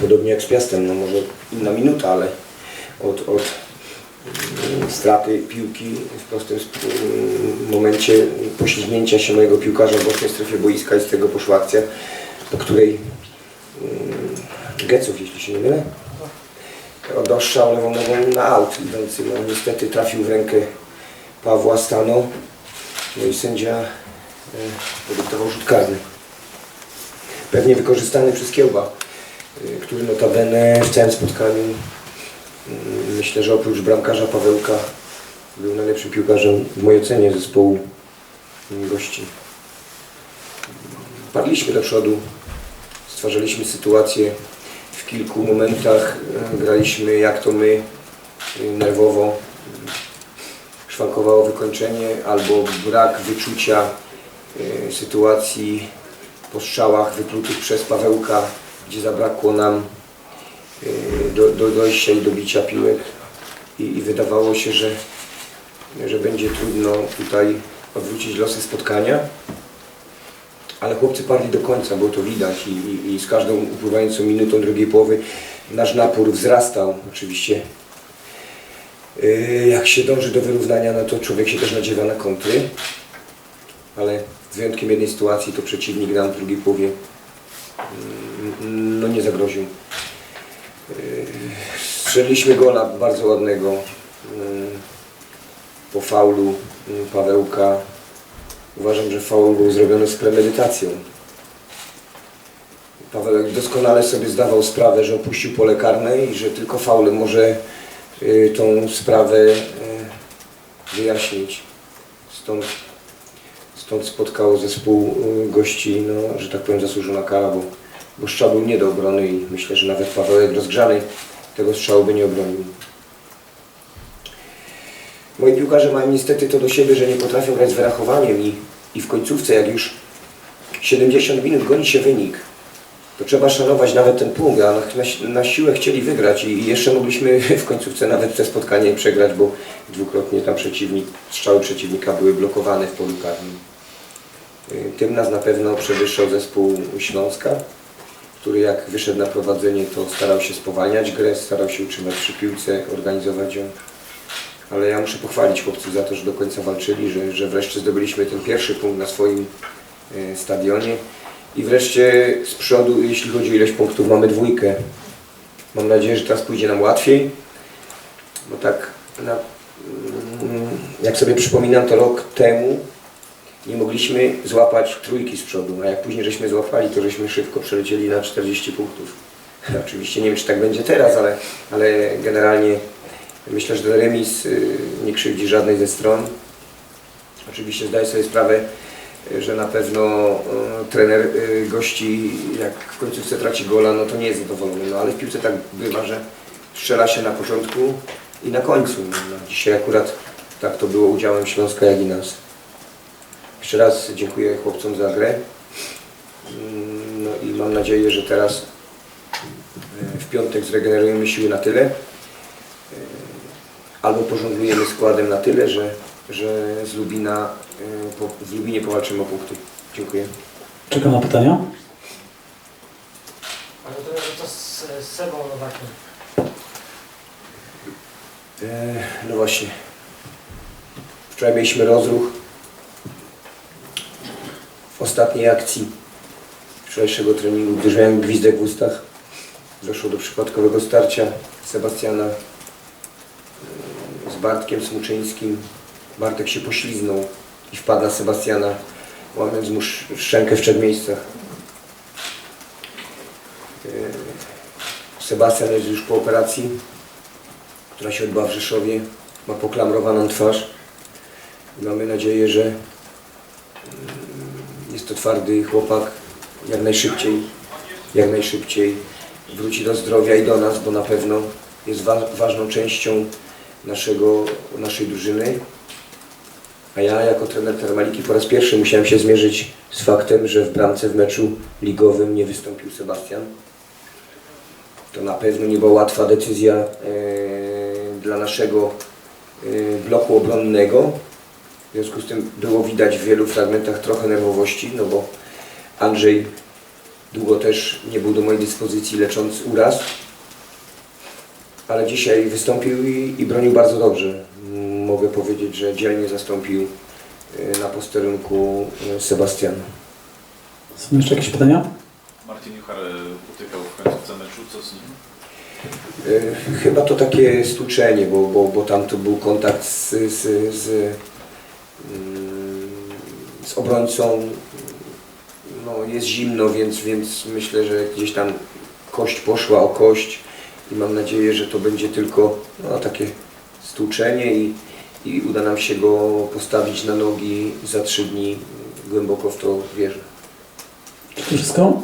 Podobnie jak z Piastem, no może inna minuta, ale od, od mm, straty piłki w prostym mm, momencie poślizgnięcia się mojego piłkarza w bocznej strefie boiska i z tego poszła akcja, po której mm, Geców, jeśli się nie mylę, dostrzał lewą nogą na aut idący. No, niestety trafił w rękę Pawła Stano, no i sędzia e, podyktował rzut karny. Pewnie wykorzystany przez Kiełba, który notabene w całym spotkaniu y, myślę, że oprócz bramkarza Pawełka był najlepszym piłkarzem w mojej ocenie zespołu y, gości. Padliśmy do przodu, stwarzaliśmy sytuację w kilku momentach, y, graliśmy jak to my, y, nerwowo, szwankowało wykończenie albo brak wyczucia y, sytuacji po strzałach wyplutych przez Pawełka, gdzie zabrakło nam y, do, do dojścia i dobicia piłek i, i wydawało się, że, że będzie trudno tutaj odwrócić losy spotkania. Ale chłopcy parli do końca, było to widać i, i, i z każdą upływającą minutą drugiej połowy nasz napór wzrastał. Oczywiście y, jak się dąży do wyrównania, no to człowiek się też nadziewa na kontry ale z wyjątkiem jednej sytuacji to przeciwnik nam w drugiej połowie mm, no nie zagroził. Strzeliliśmy gola bardzo ładnego yy, po faulu yy, Pawełka. Uważam, że faul był zrobiony z premedytacją. Pawełek doskonale sobie zdawał sprawę, że opuścił pole karne i że tylko faulem może yy, tą sprawę wyjaśnić. Stąd Stąd spotkał zespół y, gości, no, że tak powiem, zasłużona kara, bo, bo strzał był nie do obrony i myślę, że nawet Pawełek rozgrzany tego strzału by nie obronił. Moi piłkarze mają niestety to do siebie, że nie potrafią grać z wyrachowaniem i, i w końcówce, jak już 70 minut goni się wynik, to trzeba szanować nawet ten punkt, a na, na siłę chcieli wygrać i jeszcze mogliśmy w końcówce nawet te spotkanie przegrać, bo dwukrotnie tam przeciwnik, strzały przeciwnika były blokowane w polu karnym. Tym nas na pewno przewyższał zespół Śląska, który jak wyszedł na prowadzenie, to starał się spowalniać grę, starał się utrzymać przy piłce, organizować ją. Ale ja muszę pochwalić chłopców za to, że do końca walczyli, że, że wreszcie zdobyliśmy ten pierwszy punkt na swoim y, stadionie. I wreszcie z przodu, jeśli chodzi o ilość punktów, mamy dwójkę. Mam nadzieję, że teraz pójdzie nam łatwiej, bo tak na, mm, jak sobie przypominam, to rok temu nie mogliśmy złapać trójki z przodu, a jak później żeśmy złapali, to żeśmy szybko przelecieli na 40 punktów. Oczywiście nie wiem, czy tak będzie teraz, ale, ale generalnie myślę, że ten remis y, nie krzywdzi żadnej ze stron. Oczywiście zdaję sobie sprawę, y, że na pewno y, trener gości, jak w końcówce traci gola, no to nie jest zadowolony. No ale w piłce tak bywa, że strzela się na początku i na końcu. No, dzisiaj akurat tak to było udziałem Śląska, jak i nas. Jeszcze raz dziękuję chłopcom za grę. Mm, No i mam nadzieję, że teraz e, w piątek zregenerujemy siły na tyle, e, albo pożonglujemy składem na tyle, że, że z, Lubina, e, po- w Lubinie powalczymy o punkty. Dziękuję. Czekam na pytania. Ale to, to z, z Sebą Nowakiem. E, No właśnie. Wczoraj mieliśmy rozruch ostatniej akcji wczorajszego treningu, gdyż miałem gwizdek w ustach. Doszło do przypadkowego starcia Sebastiana e, z Bartkiem Smuczyńskim. Bartek się pośliznął i wpadł na Sebastiana, łamiąc mu sz- szczękę w trzech miejscach. E, Sebastian jest już po operacji, która się odbyła w Rzeszowie. Ma poklamrowaną twarz. Mamy nadzieję, że to twardy chłopak. Jak najszybciej, jak najszybciej wróci do zdrowia i do nas, bo na pewno jest wa ważną częścią naszego, naszej drużyny. A ja jako trener Termaliki po raz pierwszy musiałem się zmierzyć z faktem, że w bramce w meczu ligowym nie wystąpił Sebastian. To na pewno nie była łatwa decyzja e, dla naszego e, bloku obronnego. W związku z tym było widać w wielu fragmentach trochę nerwowości, no bo Andrzej Długo też nie był do mojej dyspozycji lecząc uraz. Ale dzisiaj wystąpił i, i bronił bardzo dobrze. Mogę powiedzieć, że dzielnie zastąpił y, na posterunku y, Sebastiana. Są jeszcze jakieś pytania? Martin Juchar e, utykał w końcówce meczu, co z nim? Y, Chyba to takie stuczenie, bo, bo, bo tam to był kontakt z, z, z, z obrońcą. No, jest zimno, więc, więc myślę, że gdzieś tam kość poszła o kość i mam nadzieję, że to będzie tylko no, takie stuczenie i, i uda nam się go postawić na nogi za trzy dni. Głęboko w to wierzę. Wszystko?